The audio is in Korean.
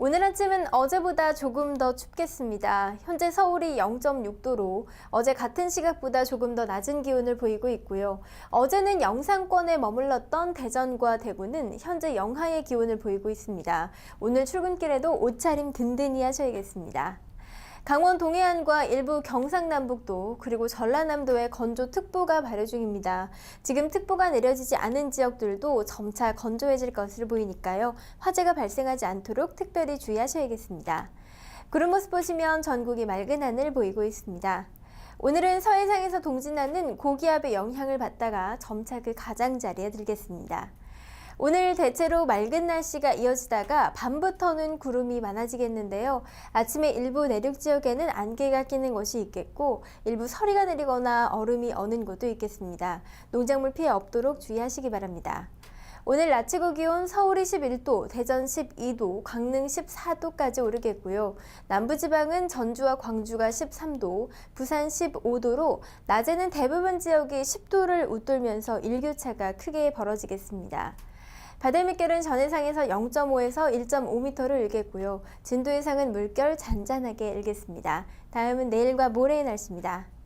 오늘 아침은 어제보다 조금 더 춥겠습니다. 현재 서울이 0.6도로 어제 같은 시각보다 조금 더 낮은 기온을 보이고 있고요. 어제는 영상권에 머물렀던 대전과 대구는 현재 영하의 기온을 보이고 있습니다. 오늘 출근길에도 옷차림 든든히 하셔야겠습니다. 강원 동해안과 일부 경상남북도 그리고 전라남도에 건조특보가 발효 중입니다. 지금 특보가 내려지지 않은 지역들도 점차 건조해질 것으로 보이니까요. 화재가 발생하지 않도록 특별히 주의하셔야겠습니다. 구름 모습 보시면 전국이 맑은 하늘 보이고 있습니다. 오늘은 서해상에서 동진하는 고기압의 영향을 받다가 점차 그 가장자리에 들겠습니다. 오늘 대체로 맑은 날씨가 이어지다가 밤부터는 구름이 많아지겠는데요. 아침에 일부 내륙 지역에는 안개가 끼는 곳이 있겠고 일부 서리가 내리거나 얼음이 어는 곳도 있겠습니다. 농작물 피해 없도록 주의하시기 바랍니다. 오늘 낮 최고 기온 서울이 11도, 대전 12도, 강릉 14도까지 오르겠고요. 남부지방은 전주와 광주가 13도, 부산 15도로 낮에는 대부분 지역이 10도를 웃돌면서 일교차가 크게 벌어지겠습니다. 바다 물결은 전해상에서 0.5에서 1.5m를 일겠고요. 진도 해상은 물결 잔잔하게 일겠습니다. 다음은 내일과 모레의 날씨입니다.